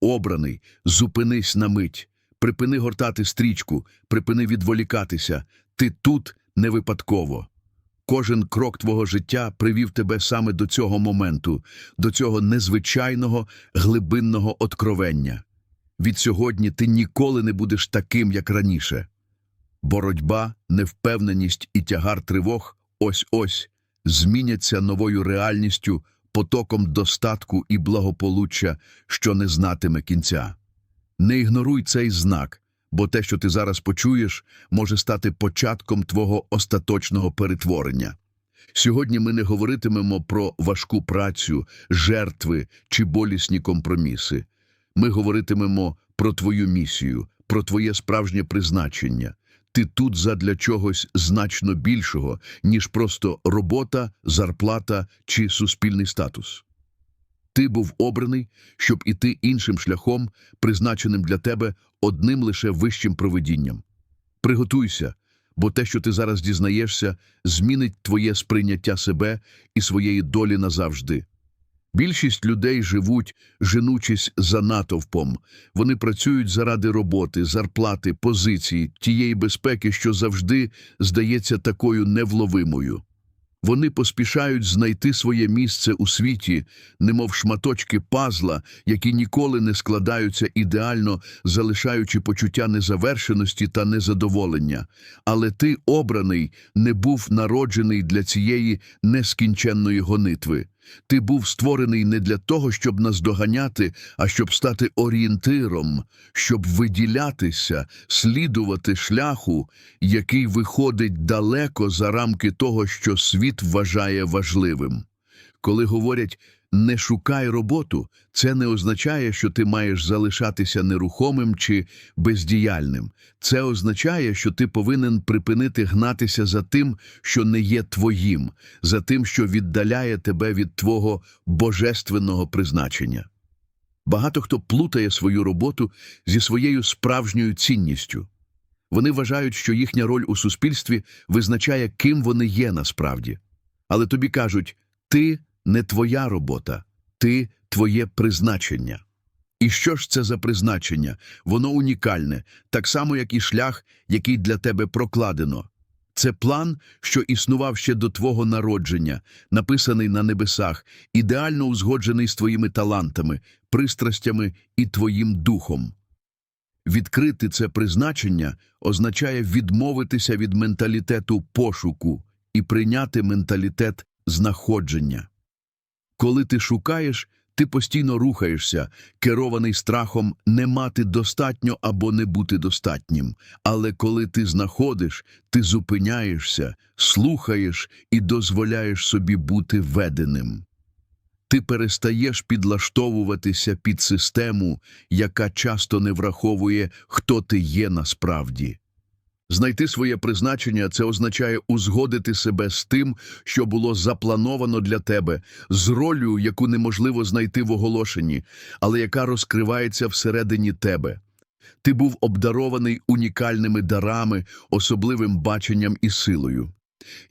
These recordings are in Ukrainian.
обраний, зупинись на мить. Припини гортати стрічку, припини відволікатися. Ти тут не випадково. Кожен крок твого життя привів тебе саме до цього моменту, до цього незвичайного глибинного откровення. Від сьогодні ти ніколи не будеш таким, як раніше. Боротьба, невпевненість і тягар тривог ось-ось зміняться новою реальністю, потоком достатку і благополуччя, що не знатиме кінця. Не ігноруй цей знак, бо те, що ти зараз почуєш, може стати початком твого остаточного перетворення. Сьогодні ми не говоритимемо про важку працю, жертви чи болісні компроміси. Ми говоритимемо про твою місію, про твоє справжнє призначення. Ти тут задля чогось значно більшого, ніж просто робота, зарплата чи суспільний статус. Ти був обраний, щоб іти іншим шляхом, призначеним для тебе одним лише вищим провидінням. Приготуйся, бо те, що ти зараз дізнаєшся, змінить твоє сприйняття себе і своєї долі назавжди. Більшість людей живуть, женучись за натовпом. Вони працюють заради роботи, зарплати, позиції, тієї безпеки, що завжди здається такою невловимою. Вони поспішають знайти своє місце у світі, немов шматочки пазла, які ніколи не складаються ідеально, залишаючи почуття незавершеності та незадоволення. Але ти, обраний, не був народжений для цієї нескінченної гонитви. Ти був створений не для того, щоб наздоганяти, а щоб стати орієнтиром, щоб виділятися, слідувати шляху, який виходить далеко за рамки того, що світ вважає важливим. Коли говорять «не шукай роботу», це не означає, що ти маєш залишатися нерухомим чи бездіяльним. Це означає, що ти повинен припинити гнатися за тим, що не є твоїм, за тим, що віддаляє тебе від твого божественного призначення. Багато хто плутає свою роботу зі своєю справжньою цінністю. Вони вважають, що їхня роль у суспільстві визначає, ким вони є насправді. Але тобі кажуть, ти не твоя робота, ти твоє призначення. І що ж це за призначення? Воно унікальне, так само, як і шлях, який для тебе прокладено. Це план, що існував ще до твого народження, написаний на небесах, ідеально узгоджений з твоїми талантами, пристрастями і твоїм духом. Відкрити це призначення означає відмовитися від менталітету пошуку і прийняти менталітет знаходження. Коли ти шукаєш, ти постійно рухаєшся, керований страхом не мати достатньо або не бути достатнім. Але коли ти знаходиш, ти зупиняєшся, слухаєш і дозволяєш собі бути веденим. Ти перестаєш підлаштовуватися під систему, яка часто не враховує, хто ти є насправді. Знайти своє призначення це означає узгодити себе з тим, що було заплановано для тебе, з роллю, яку неможливо знайти в оголошенні, але яка розкривається всередині тебе. Ти був обдарований унікальними дарами, особливим баченням і силою.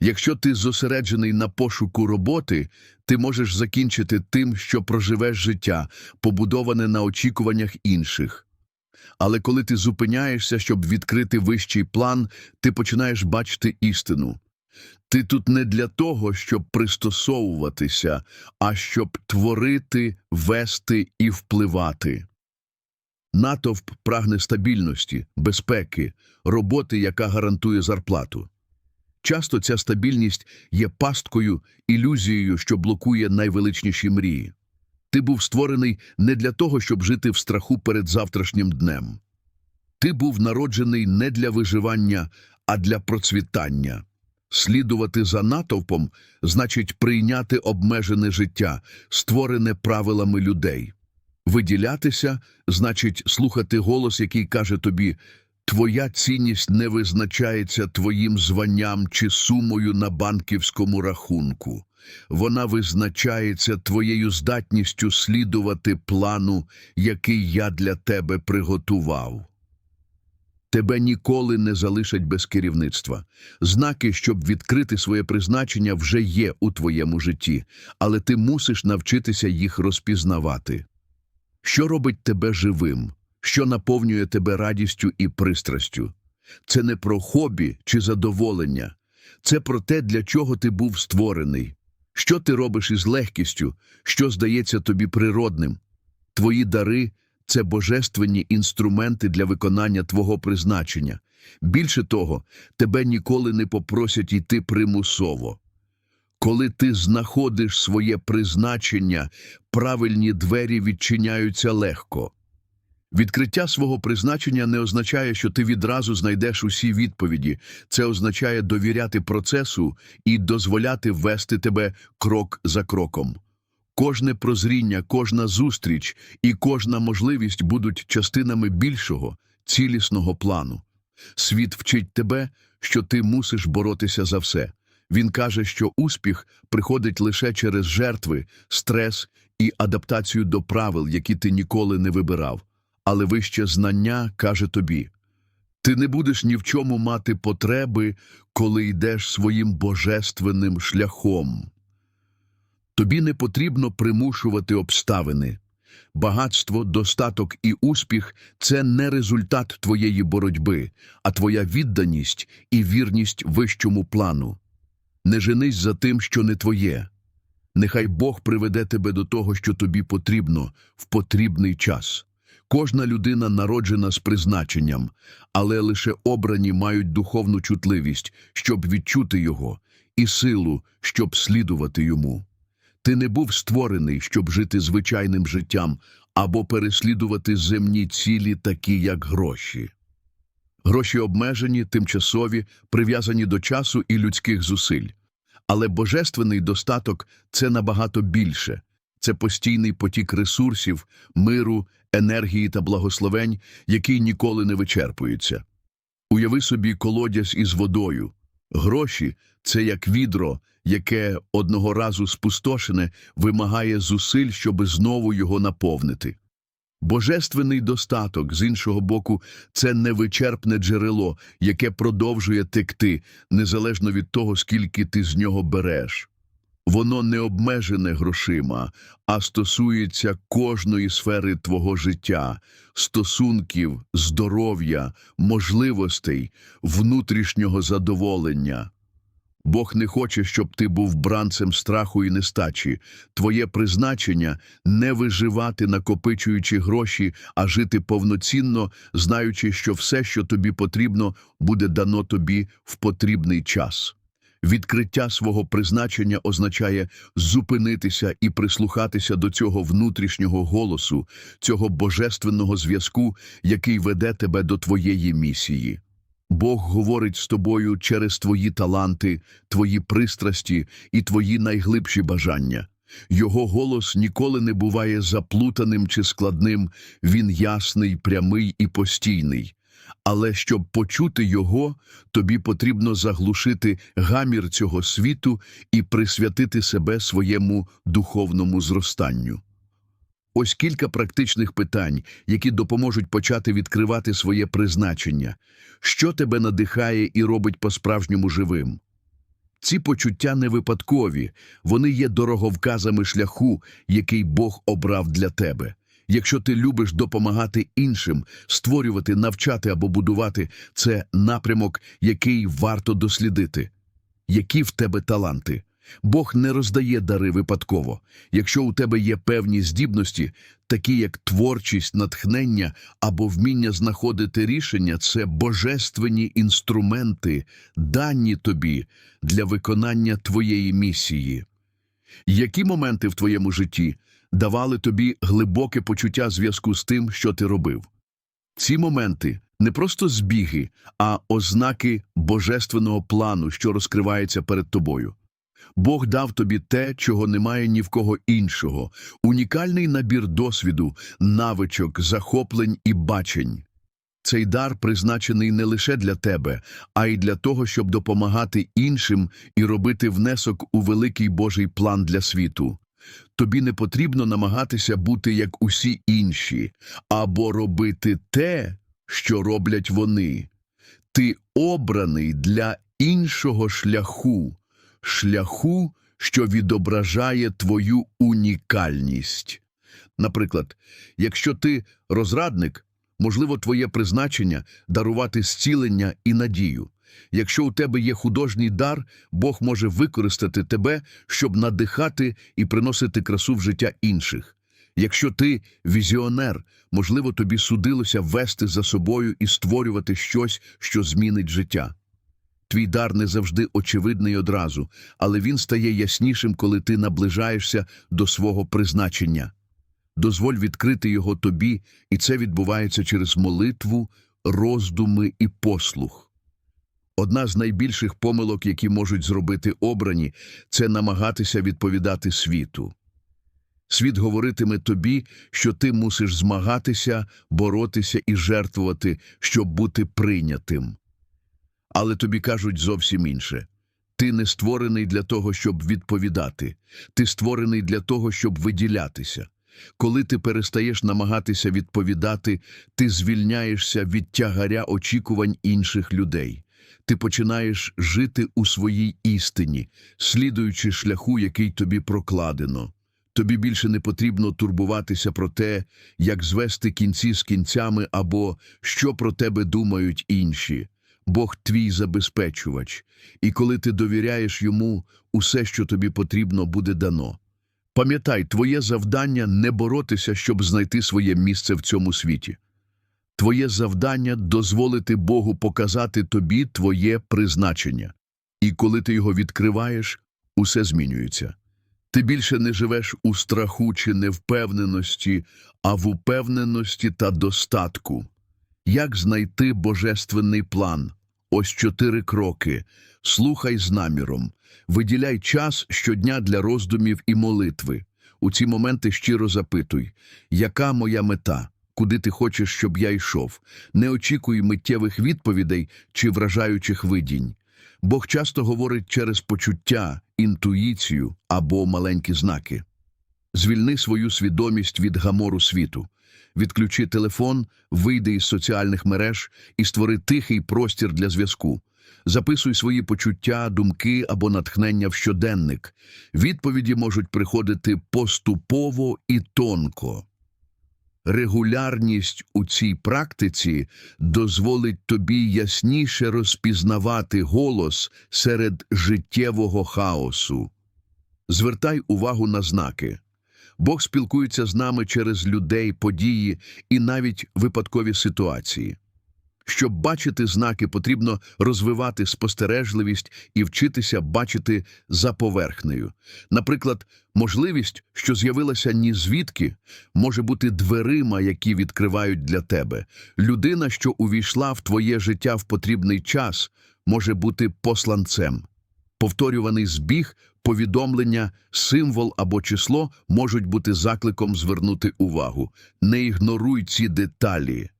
Якщо ти зосереджений на пошуку роботи, ти можеш закінчити тим, що проживеш життя, побудоване на очікуваннях інших. Але коли ти зупиняєшся, щоб відкрити вищий план, ти починаєш бачити істину. Ти тут не для того, щоб пристосовуватися, а щоб творити, вести і впливати. Натовп прагне стабільності, безпеки, роботи, яка гарантує зарплату. Часто ця стабільність є пасткою, ілюзією, що блокує найвеличніші мрії. Ти був створений не для того, щоб жити в страху перед завтрашнім днем. Ти був народжений не для виживання, а для процвітання. Слідувати за натовпом значить прийняти обмежене життя, створене правилами людей. Виділятися значить слухати голос, який каже тобі Твоя цінність не визначається твоїм званням чи сумою на банківському рахунку. Вона визначається твоєю здатністю слідувати плану, який я для тебе приготував. Тебе ніколи не залишать без керівництва. Знаки, щоб відкрити своє призначення, вже є у твоєму житті, але ти мусиш навчитися їх розпізнавати. Що робить тебе живим? Що наповнює тебе радістю і пристрастю? Це не про хобі чи задоволення. Це про те, для чого ти був створений. Що ти робиш із легкістю, що здається тобі природним? Твої дари це божественні інструменти для виконання твого призначення. Більше того, тебе ніколи не попросять йти примусово. Коли ти знаходиш своє призначення, правильні двері відчиняються легко. Відкриття свого призначення не означає, що ти відразу знайдеш усі відповіді. Це означає довіряти процесу і дозволяти вести тебе крок за кроком. Кожне прозріння, кожна зустріч і кожна можливість будуть частинами більшого, цілісного плану. Світ вчить тебе, що ти мусиш боротися за все. Він каже, що успіх приходить лише через жертви, стрес і адаптацію до правил, які ти ніколи не вибирав. Але вище знання каже тобі: ти не будеш ні в чому мати потреби, коли йдеш своїм божественним шляхом. Тобі не потрібно примушувати обставини. Багатство, достаток і успіх це не результат твоєї боротьби, а твоя відданість і вірність вищому плану. Не женись за тим, що не твоє. Нехай Бог приведе тебе до того, що тобі потрібно в потрібний час. Кожна людина народжена з призначенням, але лише обрані мають духовну чутливість, щоб відчути його, і силу, щоб слідувати йому. Ти не був створений, щоб жити звичайним життям або переслідувати земні цілі, такі як гроші. Гроші обмежені, тимчасові, прив'язані до часу і людських зусиль. Але божественний достаток це набагато більше. Це постійний потік ресурсів, миру, енергії та благословень, який ніколи не вичерпується. Уяви собі колодязь із водою. Гроші це як відро, яке одного разу спустошене вимагає зусиль, щоби знову його наповнити. Божественний достаток, з іншого боку, це невичерпне джерело, яке продовжує текти, незалежно від того, скільки ти з нього береш. Воно не обмежене грошима, а стосується кожної сфери твого життя, стосунків, здоров'я, можливостей, внутрішнього задоволення. Бог не хоче, щоб ти був бранцем страху і нестачі. Твоє призначення не виживати, накопичуючи гроші, а жити повноцінно, знаючи, що все, що тобі потрібно, буде дано тобі в потрібний час. Відкриття свого призначення означає зупинитися і прислухатися до цього внутрішнього голосу, цього божественного зв'язку, який веде тебе до твоєї місії. Бог говорить з тобою через твої таланти, твої пристрасті і твої найглибші бажання. Його голос ніколи не буває заплутаним чи складним, він ясний, прямий і постійний. Але щоб почути його, тобі потрібно заглушити гамір цього світу і присвятити себе своєму духовному зростанню. Ось кілька практичних питань, які допоможуть почати відкривати своє призначення. Що тебе надихає і робить по-справжньому живим? Ці почуття не випадкові, вони є дороговказами шляху, який Бог обрав для тебе. Якщо ти любиш допомагати іншим, створювати, навчати або будувати, це напрямок, який варто дослідити. Які в тебе таланти? Бог не роздає дари випадково. Якщо у тебе є певні здібності, такі як творчість, натхнення або вміння знаходити рішення, це божественні інструменти, дані тобі для виконання твоєї місії. Які моменти в твоєму житті давали тобі глибоке почуття зв'язку з тим, що ти робив? Ці моменти не просто збіги, а ознаки божественного плану, що розкривається перед тобою. Бог дав тобі те, чого немає ні в кого іншого, унікальний набір досвіду, навичок, захоплень і бачень. Цей дар призначений не лише для тебе, а й для того, щоб допомагати іншим і робити внесок у великий Божий план для світу. Тобі не потрібно намагатися бути як усі інші, або робити те, що роблять вони. Ти обраний для іншого шляху, шляху, що відображає твою унікальність. Наприклад, якщо ти розрадник, можливо, твоє призначення дарувати зцілення і надію. Якщо у тебе є художній дар, Бог може використати тебе, щоб надихати і приносити красу в життя інших. Якщо ти візіонер, можливо, тобі судилося вести за собою і створювати щось, що змінить життя. Твій дар не завжди очевидний одразу, але він стає яснішим, коли ти наближаєшся до свого призначення. Дозволь відкрити його тобі, і це відбувається через молитву, роздуми і послух. Одна з найбільших помилок, які можуть зробити обрані, це намагатися відповідати світу. Світ говоритиме тобі, що ти мусиш змагатися, боротися і жертвувати, щоб бути прийнятим. Але тобі кажуть зовсім інше. Ти не створений для того, щоб відповідати. Ти створений для того, щоб виділятися. Коли ти перестаєш намагатися відповідати, ти звільняєшся від тягаря очікувань інших людей. Ти починаєш жити у своїй істині, слідуючи шляху, який тобі прокладено. Тобі більше не потрібно турбуватися про те, як звести кінці з кінцями або що про тебе думають інші. Бог твій забезпечувач, і коли ти довіряєш йому, усе, що тобі потрібно, буде дано. Пам'ятай, твоє завдання не боротися, щоб знайти своє місце в цьому світі. Твоє завдання дозволити Богу показати тобі твоє призначення. І коли ти його відкриваєш, усе змінюється. Ти більше не живеш у страху чи невпевненості, а в упевненості та достатку. Як знайти божественний план? Ось чотири кроки. Слухай з наміром. Виділяй час щодня для роздумів і молитви. У ці моменти щиро запитуй, яка моя мета? Куди ти хочеш, щоб я йшов? Не очікуй миттєвих відповідей чи вражаючих видінь. Бог часто говорить через почуття, інтуїцію або маленькі знаки. Звільни свою свідомість від гамору світу. Відключи телефон, вийди із соціальних мереж і створи тихий простір для зв'язку. Записуй свої почуття, думки або натхнення в щоденник. Відповіді можуть приходити поступово і тонко. Регулярність у цій практиці дозволить тобі ясніше розпізнавати голос серед життєвого хаосу. Звертай увагу на знаки. Бог спілкується з нами через людей, події і навіть випадкові ситуації. Щоб бачити знаки, потрібно розвивати спостережливість і вчитися бачити за поверхнею. Наприклад, можливість, що з'явилася ні звідки, може бути дверима, які відкривають для тебе. Людина, що увійшла в твоє життя в потрібний час, може бути посланцем. Повторюваний збіг, повідомлення, символ або число можуть бути закликом звернути увагу. Не ігноруй ці деталі.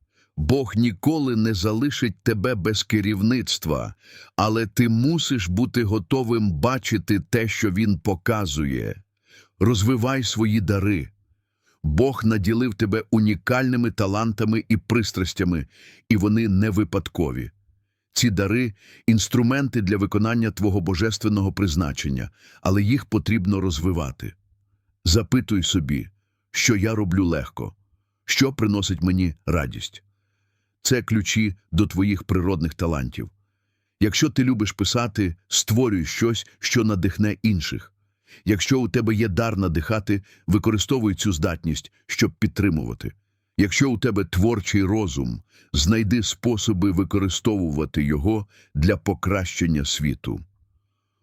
Бог ніколи не залишить тебе без керівництва, але ти мусиш бути готовим бачити те, що Він показує. Розвивай свої дари. Бог наділив тебе унікальними талантами і пристрастями, і вони не випадкові. Ці дари інструменти для виконання твого божественного призначення, але їх потрібно розвивати. Запитуй собі, що я роблю легко, що приносить мені радість. Це ключі до твоїх природних талантів. Якщо ти любиш писати, створюй щось, що надихне інших. Якщо у тебе є дар надихати, використовуй цю здатність, щоб підтримувати. Якщо у тебе творчий розум, знайди способи використовувати його для покращення світу.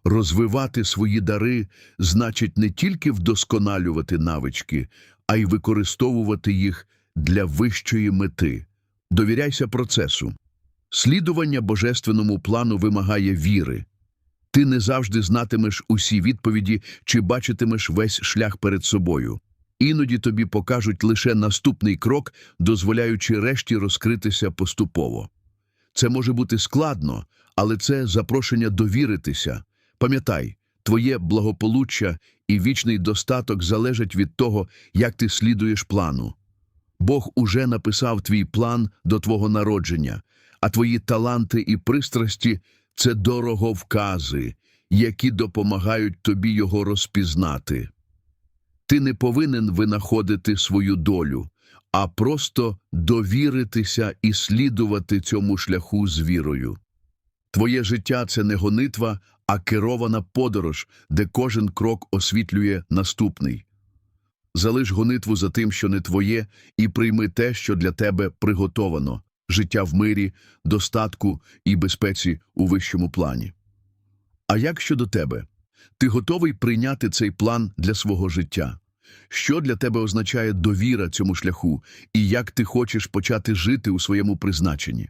Розвивати свої дари значить не тільки вдосконалювати навички, а й використовувати їх для вищої мети. Довіряйся процесу. Слідування божественному плану вимагає віри. Ти не завжди знатимеш усі відповіді чи бачитимеш весь шлях перед собою. Іноді тобі покажуть лише наступний крок, дозволяючи решті розкритися поступово. Це може бути складно, але це запрошення довіритися. Пам'ятай, твоє благополуччя і вічний достаток залежать від того, як ти слідуєш плану. Бог уже написав твій план до твого народження, а твої таланти і пристрасті це дороговкази, які допомагають тобі його розпізнати. Ти не повинен винаходити свою долю, а просто довіритися і слідувати цьому шляху з вірою. Твоє життя це не гонитва, а керована подорож, де кожен крок освітлює наступний. Залиш гонитву за тим, що не твоє, і прийми те, що для тебе приготовано життя в мирі, достатку і безпеці у вищому плані. А як щодо тебе? Ти готовий прийняти цей план для свого життя? Що для тебе означає довіра цьому шляху, і як ти хочеш почати жити у своєму призначенні?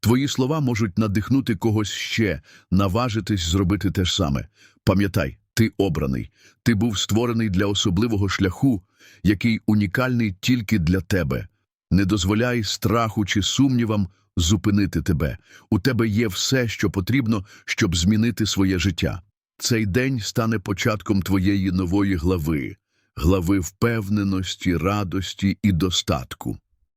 Твої слова можуть надихнути когось ще, наважитись зробити те ж саме. Пам'ятай, ти обраний, ти був створений для особливого шляху, який унікальний тільки для тебе. Не дозволяй страху чи сумнівам зупинити тебе. У тебе є все, що потрібно, щоб змінити своє життя. Цей день стане початком твоєї нової глави, глави впевненості, радості і достатку.